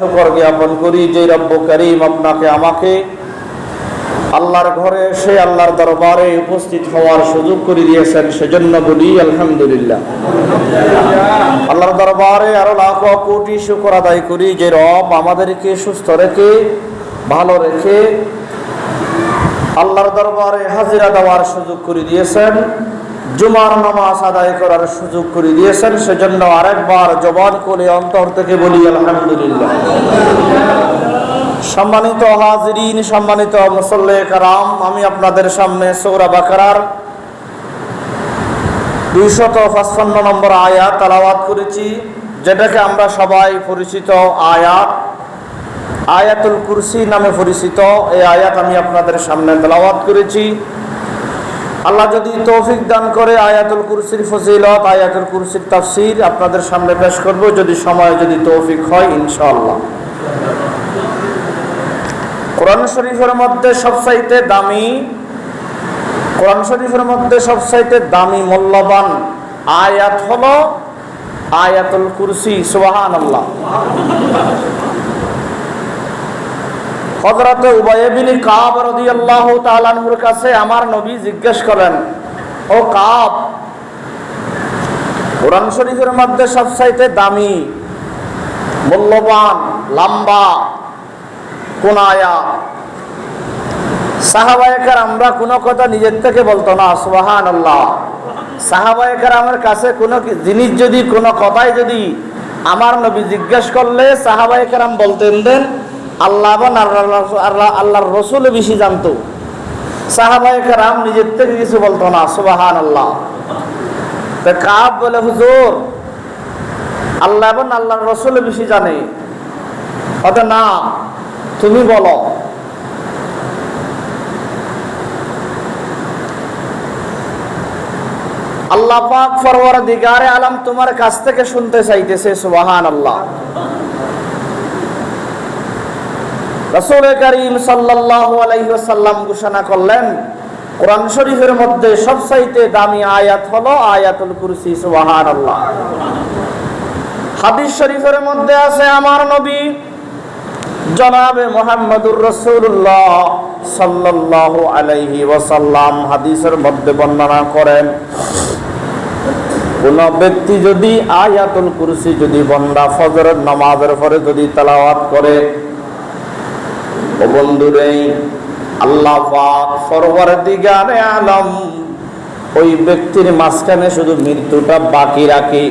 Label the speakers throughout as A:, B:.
A: শুকর জ্ঞাপন করি, যে করিম আপনাকে, আমাকে আল্লাহর ঘরে এসে আল্লাহর দরবারে উপস্থিত হওয়ার সুযোগ করে দিয়েছেন, সেজন্য বলি আলহামদুলিল্লাহ। আল্লাহর দরবারে আরও লাখ কোটি শুকর আদায় করি, যে রব আমাদেরকে সুস্থ রেখে, ভালো রেখে আল্লাহর দরবারে হাজিরা দেওয়ার সুযোগ করে দিয়েছেন। জুমার নামাজ আদায় করার সুযোগ করে দিয়েছেন, সেজন্য আরেকবার জবান করে অন্তর থেকে বলি, আলহামদুলিল্লাহ। সম্মানিত হাজিরিন, সম্মানিত মুসল্লে কারাম, আমি আপনাদের সামনে সৌরা বাকারার দুইশত পাঁচপান্ন নম্বর আয়াত তালাওয়াত করেছি, যেটাকে আমরা সবাই পরিচিত আয়াত, আয়াতুল কুরসি নামে পরিচিত। এই আয়াত আমি আপনাদের সামনে তেলাওয়াত করেছি। আল্লাহ যদি তৌফিক দান করে আয়াতুল কুরসির ফজিলত, আয়াতুল কুরসির তাফসির আপনাদের সামনে পেশ করব। যদি সময়, যদি তৌফিক হয়, ইনশাআল্লাহ। কোরআন শরীফের মধ্যে সবচাইতে দামি, কোরআন শরীফের মধ্যে সবচাইতে দামি মূল্যবান আয়াত হলো আয়াতুল কুরসি সুবাহান আল্লাহ হজরত উবায়বিনী কাব রদি আল্লাহ তালানহুর কাছে আমার নবী জিজ্ঞেস করেন ও কাব, কোরআন শরীফের মধ্যে সবচাইতে দামি, মূল্যবান, লম্বা কোন আয়া? সাহাবায়কার আমরা কোনো কথা নিজের থেকে বলতো না সুবাহান আল্লাহ সাহাবায়কার আমার কাছে কোনো জিনিস যদি, কোনো কথাই যদি আমার নবী জিজ্ঞেস করলে সাহাবায়কার বলতেন দেন আল্লাহ আল্লাহ আল্লাহ আল্লাহর রসুল বেশি জানতো। সাহাবায়কার নিজের থেকে কিছু বলতো না সুবাহান আল্লাহ কাব বলে, হুজুর, আল্লাহ এবং আল্লাহর রসুল বেশি জানে। হয়তো না, তুমি বলো। আল্লাহ পাক ফরওয়ার দিগারে আলম তোমার কাছ থেকে শুনতে চাইতেছে সুবাহান আল্লাহ রসুল করিম ওয়াসাল্লাম ঘোষণা করলেন, কোরআন শরীফের মধ্যে সবচাইতে দামি আয়াত হলো আয়াতুল কুরসি সুবাহান হাদিস শরীফের মধ্যে আছে, আমার নবী জনাবে মোহাম্মদুর রসুল্লাহ সাল্লাল্লাহু আলাইহি ওয়াসাল্লাম হাদিসের মধ্যে বর্ণনা করেন, কোন ব্যক্তি যদি আয়াতুল কুরসি যদি বন্দা ফজরের নামাজের পরে যদি তেলাওয়াত করে ওই ব্যক্তির মাঝখানে শুধু মৃত্যুটা বাকি রাখি।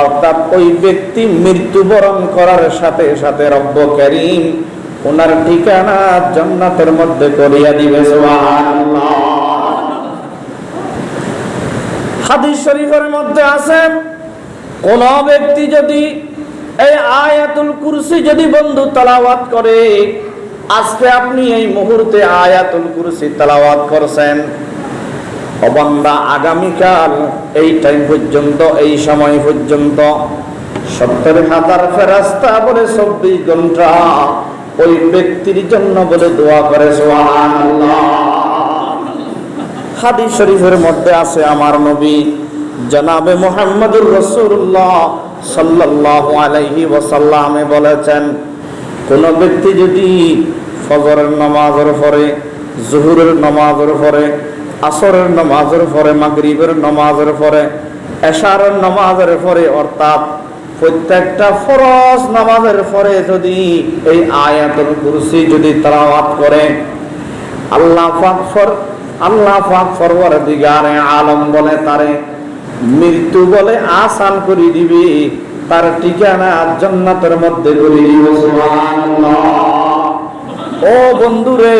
A: অর্থাৎ ওই ব্যক্তি মৃত্যুবরণ করার সাথে সাথে রব্ব করিম ওনার ঠিকানা জান্নাতের মধ্যে করিয়া দিবে হাদিস শরীফের মধ্যে আছে, কোন ব্যক্তি যদি এই আয়াতুল কুরসি যদি বন্ধু তালাওয়াত করে আজকে আপনি এই মুহূর্তে আয়াতুল কুরসি তালাওয়াত করছেন। অবান্দা আগামীকাল এই টাইম পর্যন্ত, এই সময় পর্যন্ত সত্তর হাজার ফেরাস্তা বলে চব্বিশ ঘণ্টা ওই ব্যক্তির জন্য বলে দোয়া করে হাদিস শরীফের মধ্যে আছে আমার নবী, জনাবে মোহাম্মদুর রসুল্লাহ সাল্লাল্লাহু আলাইহি ওয়াসাল্লামে বলেছেন, কোন ব্যক্তি যদি ফজরের নামাজের পরে, জহুরের নামাজের পরে, আসরের নামাজের পরে, মাগরিবের নামাজের পরে, এশারের নামাজের পরে, অর্থাৎ প্রত্যেকটা ফরজ নামাজের পরে যদি এই আয়াতুল কুরসি যদি তালাওয়াত করে, আল্লাহ পাক ফর, আল্লাহ পাক ফরওয়ার দিগারে আলম বলে তারে, মৃত্যু বলে আসান করে দিবে, তার ঠিকানা জান্নাতের মধ্যে করে দিবে, সুবহানাল্লাহ। ও বন্ধুরে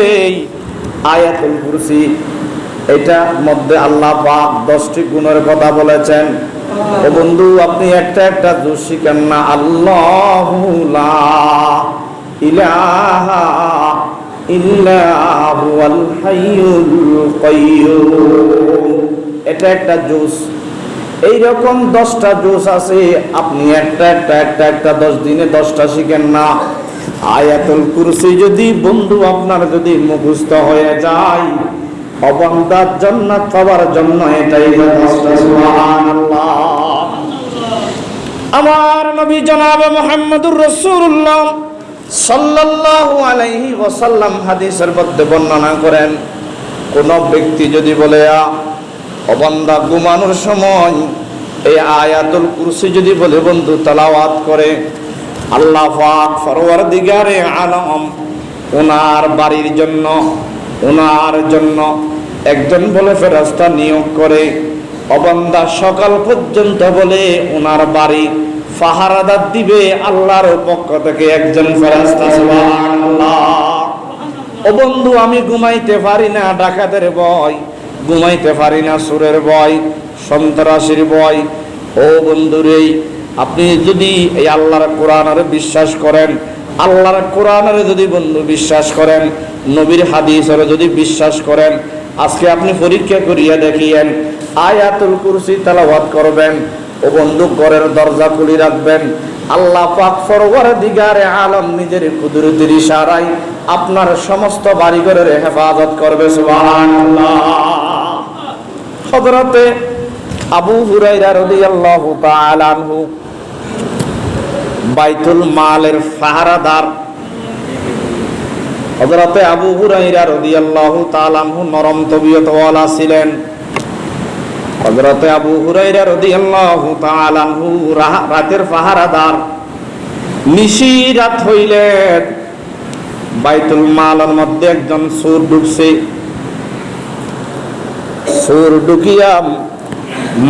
A: আয়াতুল কুরসি, এটা মধ্যে আল্লাহ পাক দশটি গুণের কথা বলেছেন। ও বন্ধু, আপনি একটা একটা জোর শিখেন না। আল্লাহ ইলাহা এটা একটা জোস এইরকম দশটা জোস আছে, আপনি একটা একটা একটা একটা দশ দিনে দশটা শিখেন না। আয়াতুল কুরসি যদি বন্ধু আপনার যদি মুখস্থ হয়ে যায় অবন্দার জান্নাত পাওয়ার জন্য এটাই যথেষ্ট আমার নবী জনাব মোহাম্মদুর রসুল্লাহ সাল্লাল্লাহু আলাইহি ওয়াসাল্লাম হাদিসের মধ্যে বর্ণনা করেন, কোন ব্যক্তি যদি বলে অবান্দা ঘুমানোর সময় এই আয়াতুল কুরসি যদি বলে বন্ধু তালাওয়াত করে আল্লাহ ফরওয়ার দিগারে আলম ওনার বাড়ির জন্য ওনার জন্য একজন বলে ফেরাস্তা নিয়োগ করে, অবান্দা সকাল পর্যন্ত বলে ওনার বাড়ি ফাহারাদার দিবে আল্লাহর পক্ষ থেকে একজন ফেরাস্তা। ও বন্ধু, আমি ঘুমাইতে পারি না, ডাকাতের ভয়, ঘুমাইতে পারি না, সুরের ভয়, সন্ত্রাসীর ভয়। ও বন্ধুরে আপনি যদি এই আল্লাহর কোরআনের বিশ্বাস করেন, আল্লাহর কোরআনের যদি বন্ধু বিশ্বাস করেন, নবীর হাদিসের যদি বিশ্বাস করেন, আজকে আপনি পরীক্ষা করিয়া দেখিয়েন, আয়াতুল কুরসি তেলাওয়াত করবেন, ও বন্ধু ঘরের দরজা খুলি রাখবেন, আল্লাহ পাক ফরওয়ার দিগারে আলম নিজের কুদরতির ইশারায় আপনার সমস্ত বাড়িঘরের হেফাজত করবে, সুবহানাল্লাহ। হযরতে আবু হুরাইরা রাদিয়াল্লাহু তাআলা আনহু বাইতুল মালের ফাহারাদার। হযরতে আবু হুরাইরা রাদিয়াল্লাহু তাআলা আনহু নরম তবিয়ত ওয়ালা ছিলেন। হযরতে আবু হুরাইরা রাদিয়াল্লাহু তাআলা আনহু রাতের পাহারাদার নিশি রাত হইলে বাইতুল মালের মধ্যে একজন সুর ঢুকছে। সুর ঢুকিয়া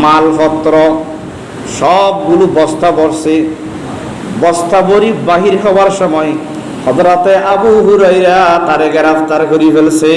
A: মালপত্র, সবগুলো বস্তা বর্ষে বস্তা ভরি বাহির হওয়ার সময় হজরাতে আবু হুরাইরা তারে গ্রেফতার করে ফেলছে।